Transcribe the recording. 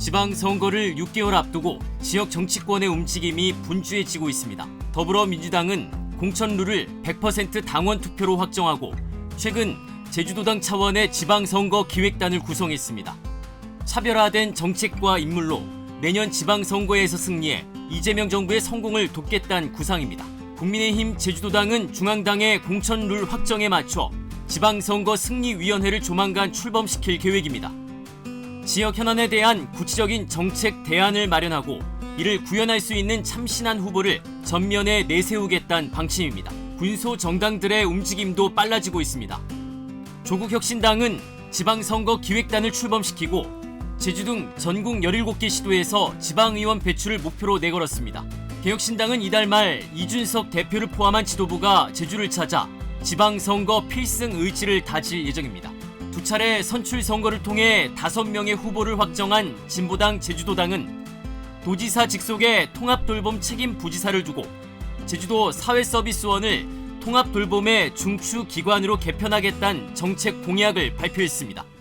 지방선거를 6개월 앞두고 지역 정치권의 움직임이 분주해지고 있습니다. 더불어민주당은 공천 룰을 100% 당원 투표로 확정하고 최근 제주도당 차원의 지방선거 기획단을 구성했습니다. 차별화된 정책과 인물로 내년 지방선거에서 승리해 이재명 정부의 성공을 돕겠다는 구상입니다. 국민의힘 제주도당은 중앙당의 공천 룰 확정에 맞춰 지방선거 승리위원회를 조만간 출범시킬 계획입니다. 지역 현안에 대한 구체적인 정책 대안을 마련하고 이를 구현할 수 있는 참신한 후보를 전면에 내세우겠다는 방침입니다. 군소 정당들의 움직임도 빨라지고 있습니다. 조국혁신당은 지방선거 기획단을 출범시키고 제주 등 전국 17개 시도에서 지방의원 배출을 목표로 내걸었습니다. 개혁신당은 이달 말 이준석 대표를 포함한 지도부가 제주를 찾아 지방선거 필승 의지를 다질 예정입니다. 두 차례 선출 선거를 통해 다섯 명의 후보를 확정한 진보당 제주도당은 도지사 직속의 통합돌봄 책임 부지사를 두고 제주도 사회서비스원을 통합돌봄의 중추 기관으로 개편하겠다는 정책 공약을 발표했습니다.